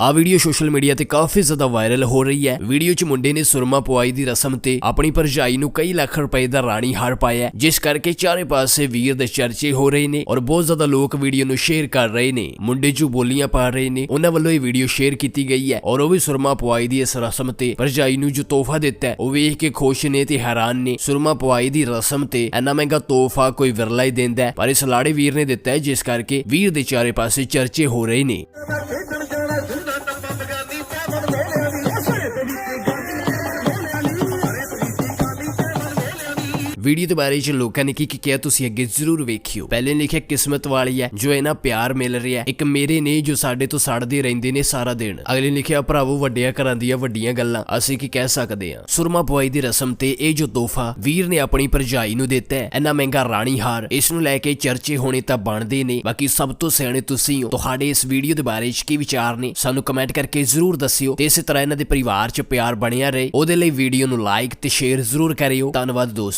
ਆ video social media ਤੇ ਕਾਫੀ ਜ਼ਿਆਦਾ ਵਾਇਰਲ ਹੋ ਰਹੀ ਹੈ। ਵੀਡੀਓ 'ਚ ਮੁੰਡੇ ਨੇ ਸੁਰਮਾ ਪਵਾਈ ਦੀ ਰਸਮ ਤੇ ਆਪਣੀ ਭਰਜਾਈ ਨੂੰ ਕਈ ਲੱਖ ਰੁਪਏ ਦਾ ਰਾਣੀ ਹਾਰ ਪਾਇਆ ਜਿਸ ਕਰਕੇ ਚਾਰੇ ਪਾਸੇ ਵੀਰ ਦੇ ਚਰਚੇ ਹੋ ਰਹੇ ਨੇ ਔਰ ਬਹੁਤ ਜ਼ਿਆਦਾ ਲੋਕ ਵੀਡੀਓ ਨੂੰ ਸ਼ੇਅਰ ਕਰ ਰਹੇ ਨੇ। ਮੁੰਡੇ 'ਚ ਬੋਲੀਆਂ ਪਾ ਰਹੇ ਨੇ ਉਹਨਾਂ ਵੱਲੋਂ ਇਹ ਵੀਡੀਓ ਸ਼ੇਅਰ ਕੀਤੀ ਗਈ ਹੈ ਔਰ ਉਹ ਵੀ ਸੁਰਮਾ ਪਵਾਈ ਦੀ ਇਸ ਰਸਮ ਤੇ ਭਰਜਾਈ ਨੂੰ ਜੋ ਤੋਹਫਾ ਦਿੱਤਾ ਉਹ ਵੇਖ ਕੇ ਖੁਸ਼ ਨੇ ਤੇ ਹੈਰਾਨ ਨੇ। ਸੁਰਮਾ ਪਵਾਈ ਦੀ ਰਸਮ ਤੇ ਇੰਨਾ ਮਹਿੰਗਾ ਤੋਹਫਾ ਕੋਈ ਵਿਰਲਾ ਹੀ ਦਿੰਦਾ ਹੈ, ਪਰ ਇਸ ਲਾੜੇ ਵੀਰ ਨੇ ਦਿੱਤਾ ਹੈ ਜਿਸ ਕਰਕੇ ਵੀਰ ਦੇ ਚਾਰੇ ਪਾਸੇ ਚਰਚੇ ਹੋ ਰਹੇ ਨੇ। Thank you. ਵੀਡੀਓ ਦੇ ਬਾਰੇ ਚ ਲੋਕਾਂ ਨੇ ਕੀ ਕੀ ਕਿਹਾ ਤੁਸੀਂ ਅੱਗੇ ਜ਼ਰੂਰ ਵੇਖਿਓ। ਪਹਿਲੇ ਲਿਖਿਆ, ਕਿਸਮਤ ਵਾਲੀ ਹੈ, ਜੋ ਇਹਨਾਂ ਪਿਆਰ ਮਿਲ ਰਿਹਾ ਇੱਕ ਮੇਰੇ ਨੇ ਜੋ ਸਾਡੇ ਤੋਂ ਸੜਦੇ ਰਹਿੰਦੇ ਨੇ ਸਾਰਾ ਦਿਨ। ਅਗਲੇ ਲਿਖਿਆ, ਭਰਾਵੋ, ਵੱਡਿਆਂ ਘਰਾਂ ਦੀਆਂ ਵੱਡੀਆਂ ਗੱਲਾਂ, ਅਸੀਂ ਕੀ ਕਹਿ ਸਕਦੇ ਹਾਂ? ਸੁਰਮਾ ਪਵਾਈ ਦੀ ਰਸਮ ਤੇ ਇਹ ਜੋ ਤੋਹਫਾ ਵੀਰ ਨੇ ਆਪਣੀ ਭਰਜਾਈ ਨੂੰ ਦਿੱਤਾ ਹੈ, ਇੰਨਾ ਮਹਿੰਗਾ ਰਾਣੀ ਹਾਰ, ਇਸ ਨੂੰ ਲੈ ਕੇ ਚਰਚੇ ਹੋਣੇ ਤਾਂ ਬਣਦੇ ਨੇ। ਬਾਕੀ ਸਭ ਤੋਂ ਸਿਆਣੇ ਤੁਸੀਂ ਹੋ। ਤੁਹਾਡੇ ਇਸ ਵੀਡੀਓ ਦੇ ਬਾਰੇ ਚ ਕੀ ਵਿਚਾਰ ਨੇ, ਸਾਨੂੰ ਕਮੈਂਟ ਕਰਕੇ ਜ਼ਰੂਰ ਦੱਸਿਓ ਤੇ ਇਸੇ ਤਰ੍ਹਾਂ ਇਹਨਾਂ ਦੇ ਪਰਿਵਾਰ ਚ ਪਿਆਰ ਬਣਿਆ ਰਹੇ। ਉਹਦੇ ਲਈ ਵੀਡੀਓ ਨੂੰ ਲਾਈਕ ਤੇ ਸ਼ੇਅਰ ਜ਼ਰੂਰ ਕਰਿਓ। ਧੰਨਵਾਦ ਦੋਸਤੋ।